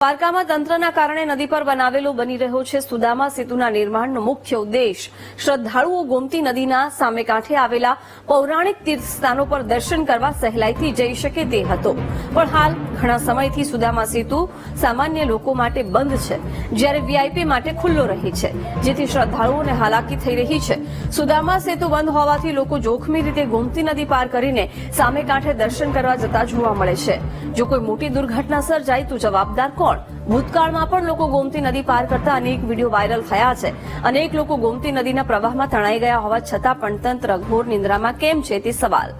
દ્વારકામાં તંત્રના કારણે નદી પર બનાવેલો બની રહ્યો છે સુદામા સેતુના નિર્માણનો મુખ્ય ઉદ્દેશ. શ્રદ્ધાળુઓ ગોમતી નદીના સામે કાંઠે આવેલા પૌરાણિક તીર્થ સ્થાનો પર દર્શન કરવા સહેલાઈથી જઈ શકે તે હતો. પણ હાલ ઘણા સમયથી સુદામા સેતુ સામાન્ય લોકો માટે બંધ છે. જ્યારે વીઆઈપી માટે ખુલ્લો રહે છે. જેથી શ્રદ્ધાળુઓને હાલાકી થઈ રહી છે. સુદામા સેતુ બંધ હોવાથી લોકો જોખમી રીતે ગોમતી નદી પાર કરીને સામે કાંઠે દર્શન કરવા જતા જોવા મળે છે. જો કોઈ મોટી દુર્ઘટના સર્જાય તો જવાબદાર કોણ? ભૂતકાળમાં પણ લોકો ગોમતી નદી પાર કરતા અનેક વીડિયો વાયરલ થયા છે. અનેક લોકો ગોમતી નદીના પ્રવાહમાં તણાઈ ગયા હોવા છતાં પણ તંત્ર ઘોર નિંદ્રામાં કેમ છે તે સવાલ.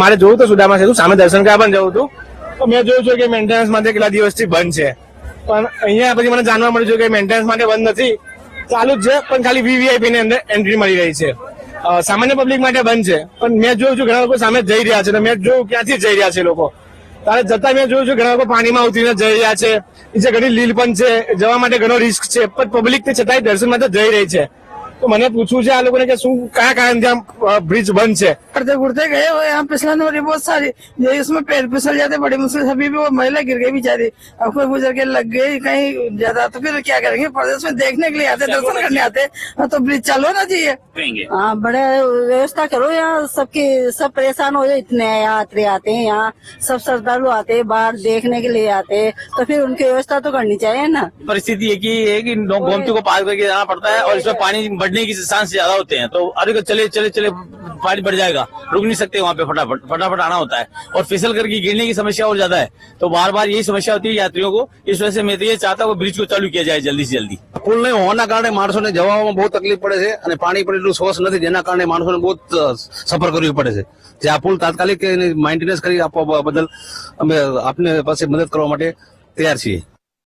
મારે જોયું તો સુદામા સેતુ, સામે દર્શન કરવા પણ જવું હતું. તો મેં જોયું છે કે મેન્ટેનન્સ માટે કેટલા દિવસથી બંધ છે. પણ અહીંયા પછી મને જાણવા મળ્યું છે કે મેન્ટેનન્સ માટે બંધ નથી. ચાલુ જ છે, પણ ખાલી વીવીઆઈપી ની અંદર એન્ટ્રી મળી રહી છે. સામાન્ય પબ્લિક માટે બંધ છે. પણ મેં જોયું છું ઘણા લોકો સામે જઈ રહ્યા છે મેં જોયું ક્યાંથી જઈ રહ્યા છે લોકો. તારે જતા મેં જોયું છું ઘણા લોકો પાણીમાં ઉતરીને જઈ રહ્યા છે. નીચે ઘણી લીલ પણ છે. જવા માટે ઘણો રિસ્ક છે. પણ પબ્લિક તે છતાંય દર્શન માટે જઈ રહી છે. તો મને પૂછવું છે આ લોકોને કે શું કયા કારણ ત્યાં બ્રિજ બંધ છે करते घुरते गए और यहाँ फिसलन हो रही बहुत सारी ये इसमें पैर फिसल जाते बड़ी मुश्किल से अभी भी वो महिला गिर गई बेचारी अब कोई गुजर के लग गई कहीं ज्यादा तो फिर क्या करेंगे प्रदेश में देखने के लिए आते दर्शन करने आते हाँ, तो ब्रिज चालू होना चाहिए हाँ बड़े व्यवस्था करो यहाँ सबकी सब परेशान हो जाए इतने यात्री आते हैं यहाँ सब श्रद्धालु आते हैं बाहर देखने के लिए आते हैं तो फिर उनकी व्यवस्था तो करनी चाहिए ना परिस्थिति एक ही है कि नो- गोमती को पार करके जाना पड़ता है और इसमें पानी बढ़ने की चांस ज्यादा होते हैं तो अरे को चले चले चले पानी बढ़ जाएगा रुक नहीं सकते वहाँ पे फटाफट फटाफट आना होता है और फिसल करके गिरने की समस्या और ज्यादा है तो बार बार यही समस्या होती है यात्रियों को इस वजह से मैं तो ये चाहता हूँ ब्रिज को चालू किया जाए जल्दी से जल्दी પુલ નહીં હોવાના કારણે માણસોને જવામાં બહુ તકલીફ પડે છે અને પાણી પણ એટલું સોર્સ નથી જેના કારણે માણસોને બહુ જ સફર કરવી પડે છે જે આ પુલ તાત્કાલિક મેન્ટેનન્સ કરી આપવા બદલ અમે આપને પાસે મદદ કરવા માટે તૈયાર છીએ